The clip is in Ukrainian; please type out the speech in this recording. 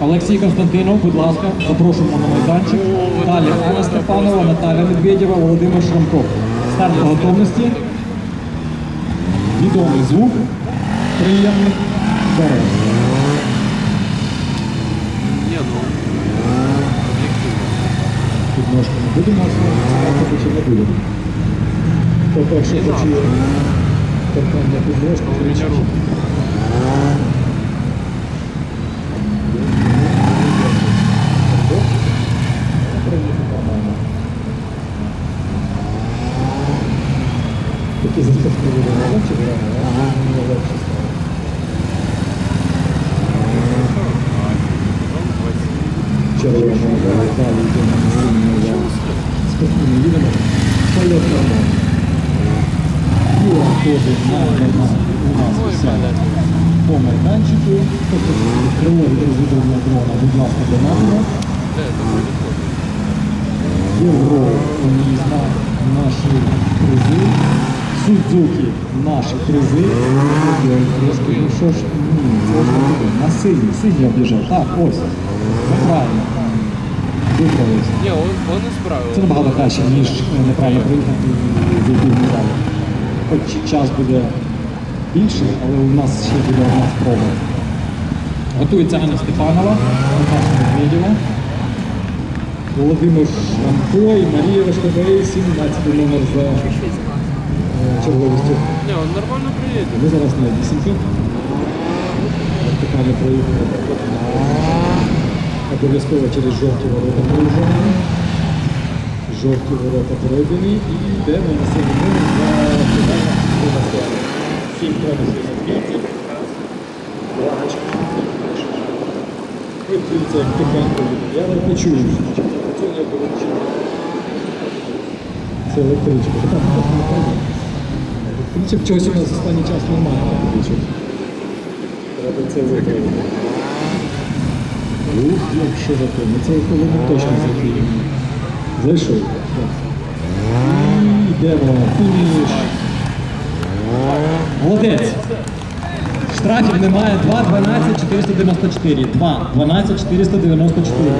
Олексій Константинов, будь ласка, запрошуємо на майданчик. Далі Анна Степанова, Наталя Медведєва, Володимир Шрамков. Старт по готовності. Відомий звук. Приємний. Ні, ну. Підножку не будемо ставити чи не будемо. По-перше, почує торкання підножку. Такі застосунки буде легше, а не легше стало. Червона, далі, йдемо на синю, спокійно їдемо. Польот нормально. Юра ходить на нормально у нас сяде по майданчику. Тобто крило розвідування дрона, будь ласка, до нас. Євро унізна наші призи. Судзуки наші призи. Трошки, ну що ж, не. На синій, синій обіжав. Так, ось. Неправильно. Виправилися. Ні, он- вони справили. Це набагато краще, ніж е, неправильно приїхати і зайти в. Хоч час буде більший, але у нас ще буде одна спроба. Готується Анна Степанова, Наташа Медведєва, Володимир Шрамко і Марія Ваштовей, 17 номер за черговістю. Ні, він нормально приїде. Ми зараз на вісімки. Вертикально проїхали. Обов'язково через жовті ворота проїжджаємо. Жовті ворота пройдені і йдемо на номер за. Сім тонн бійців. Лагочка. Ой, дивіться, як тихенько. Я не чую. що Це не обов'язково. Це електричка. Така просто не пойде. В принципі, чогось у нас останній час немає. Треба це витримати. Ух, як що готові. Це колону точно закриємо. Зайшов. Йдемо. Фініш. Молодець. Штрафів немає. 2, 12, 494. 2, 12, 494.